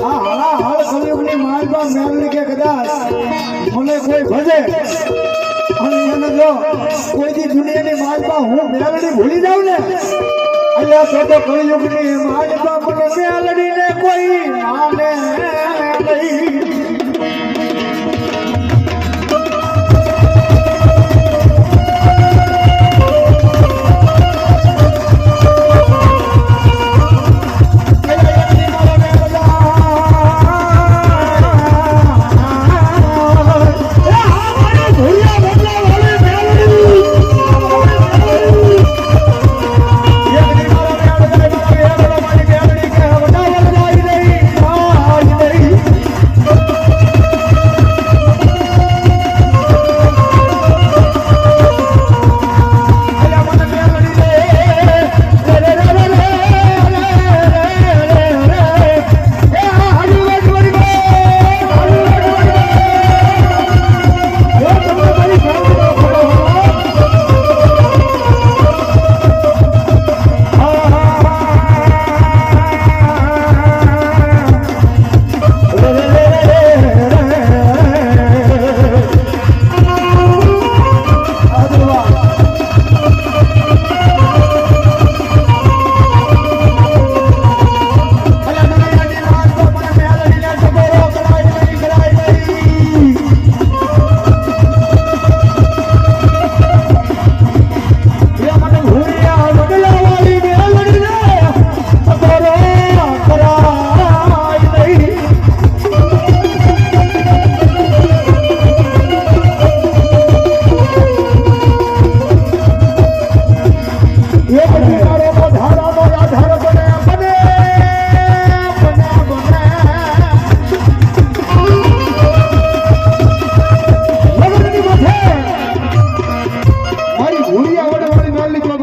આ હાલા કે મને કોઈ ભજે એને જો કોઈ દી દુનિયાની માલપા હું મેલડી ભૂલી જાઉં ને અલ્યા તો તો કલયુગની માલપા મને કોઈ માને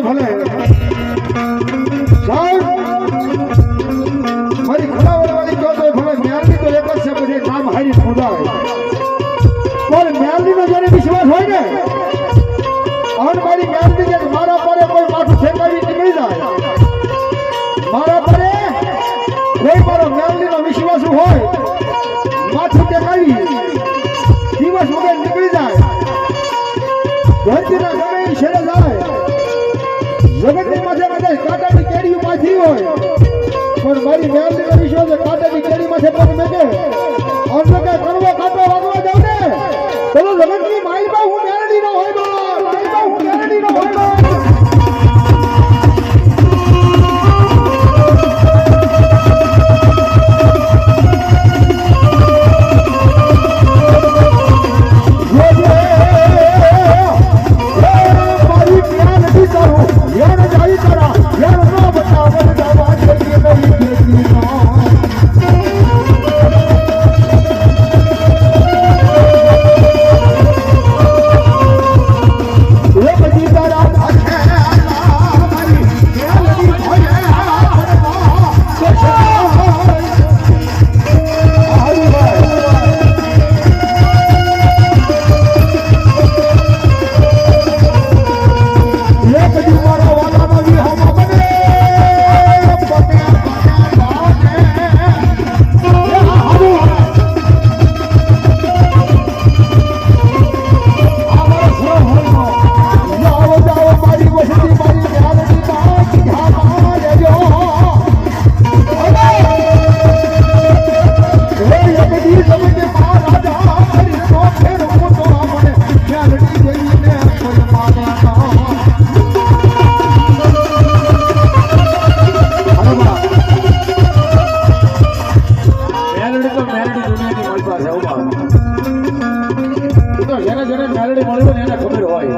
ચોકડી ભલે. ભલે વિશ્વાસ હોય ને અને મારી મેળની કે પરે કોઈ માથું ઠેકાવી નીકળી જાય, મારા પરે કોઈ મારો મેળનીનો વિશ્વાસ હોય, માથું ટેકાવી હોય પણ મારી મેળનીનો વિશ્વાસ કાંટાની કેડી પણ પગ તો જેને જેને મેલડી મળી હોય એને ખબર હોય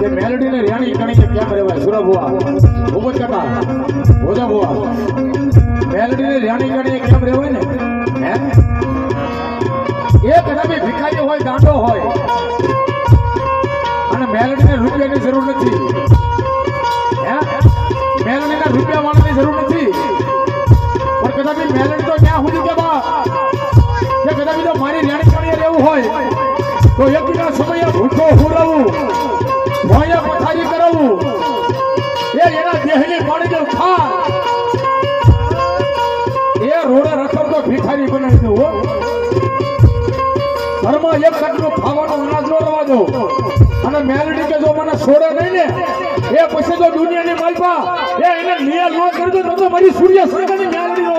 કે મેલડીને રેણી કે કેમ રહેવાય સુરભ બુઆ ભૂપત કાકા ભોજા હોવા મેલડીને રેણી કણી કેમ રહેવાય ને હે એક નબી ભિખારી હોય, દાંડો હોય. અને મેલડીને રૂપિયાની જરૂર નથી. તો યજ્ઞ સમયે ભૂતો હુરવું, ભોય પથારી કરવું, એ એના દેહની પાણી જેવું ખા એ રોડે રખડતો ભિખારી બનાવી દઉં ઘરમાં એક કટલું ખાવાનો અનાજ નો રવા દો અને મેલડી કે જો મને છોડે નહીં ને, એ પછી જો દુનિયાની માલપા, એ એને નિયર ન કરી દો તો મારી સૂર્ય સંઘની મેલડી નો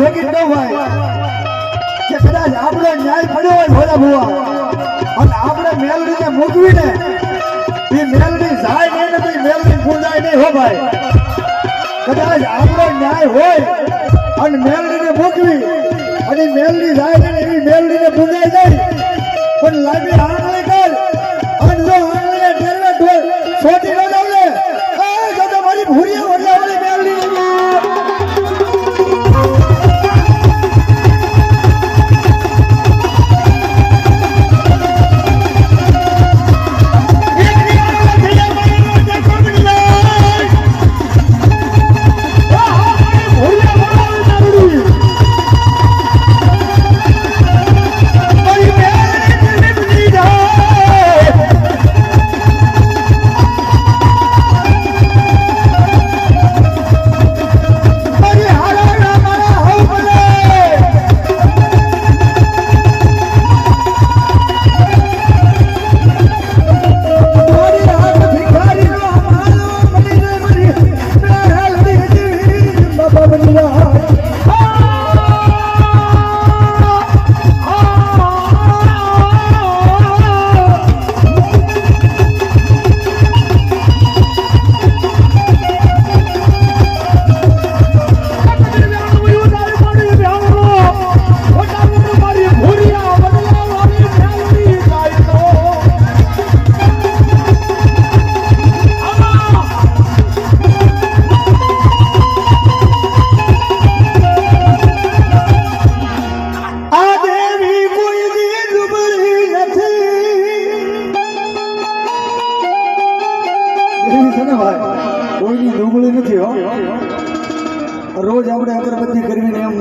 ઠોકી ન હોય. કે કદાચ આપણો ન્યાય પડ્યો હોય ભોળા ભુવા. અને આપણે મેલડીને મૂકવીને એ મેલડી જાય નહીં ને તો એ મેલડી ગુંજાય નહીં હો ભાઈ. કદાચ આપણો ન્યાય હોય અને મેલડીને મૂકવી અને મેલડી જાય નહીં ને એવી મેલડીને ગુંજાય નહીં. પણ લાંબી આંગળી કર.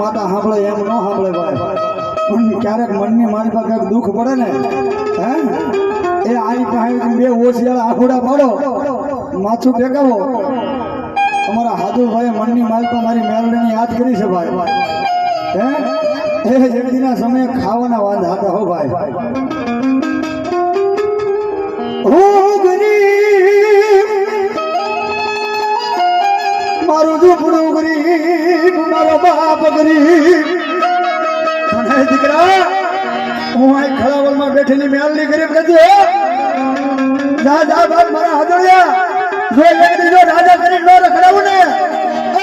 એમ સાંભળે એમ ન સાંભળે ભાઈ. પણ ક્યારેક મનની મારી પાસે દુઃખ પડે ને, હે? એ આઈ પાસે બે ઓશિયાળા આખુડા પાડો, માથું ટેકાવો. અમારા હાદુભાઈ મનની માલપા મારી મેલડીને યાદ કરી છે ભાઈ. હે? એ જલ્દીના સમયે ખાવાના વાંધા હતા હો ભાઈ. હો! મારું ઝૂંપડું ગરીબ મારો બાપ ગરીબ અને દીકરા, હું આ ખળાવલમાં બેઠેલી મેલની ગરીબ હો. જા ભાગ મારા હાજરિયા. જો એક દીજો રાજા કરી ન રખડાવું ને,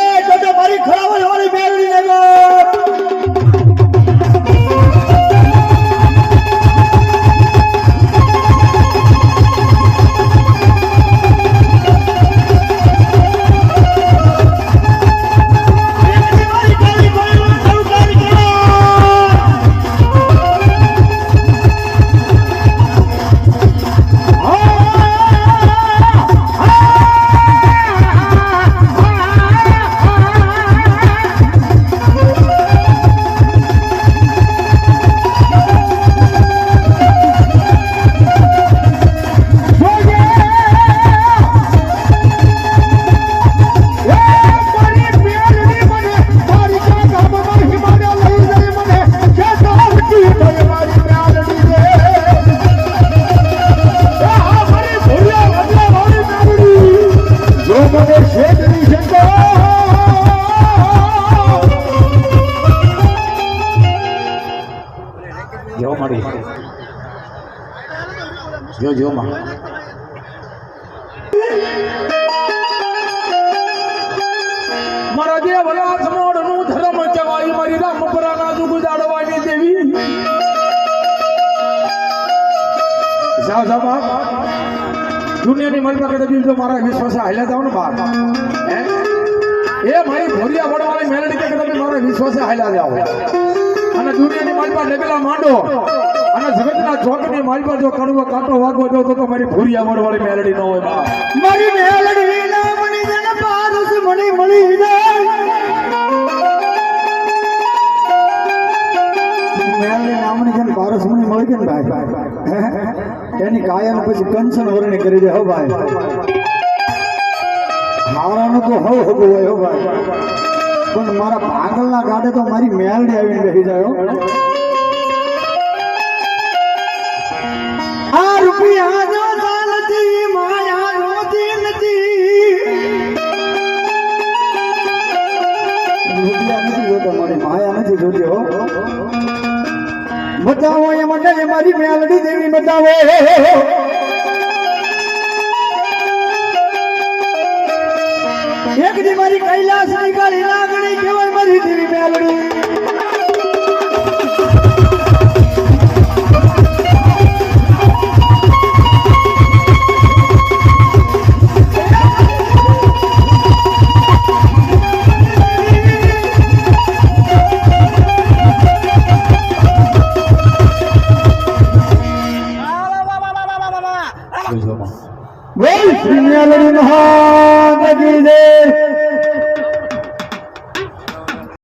એ તો મારી ખળાવલ વાળી મેલની ને જો જો માં મારા જે વલાસ મોડનું ધર્મ કહેવાય મારી રામપરાના દુઃખ દાડવાની દેવી. જાઓ જાઓ દુનિયાની મલમાં કદાચ જો મારા વિશ્વાસે હાલ્યા જાવ ને, બાપ. એ મારી ભોરિયા વડવાની મેલડી કે તમે મારા વિશ્વાસે હાલ્યા જાવ અને દુનિયાની માલપા ડગલા માંડો. અને જગતના ચોકની માલપા જો કડવો કાંટો વાગવો જો તો મારી મારી આવડ વાળી મેલડી ન હોય બા મારી મેલડી ના મણી જન પારસ મણી મળી જાય મેલડી નામની જેમ પારસ મણી મળી ને ભાઈ એની કાયમ પછી કંચન વરણી કરી દે હો ભાઈ. મારાનું તો હવ હગું હોય હો ભાઈ. પણ મારા પાગલના ગાડે તો મારી મેલડી આવીને બેસી જાય બતાવો, એ મને મારી મેલડી દેવી બતાવો. એક દી મારી કૈલાસની કાળી લાગણી કેવાય મારી દેવી મેલડી.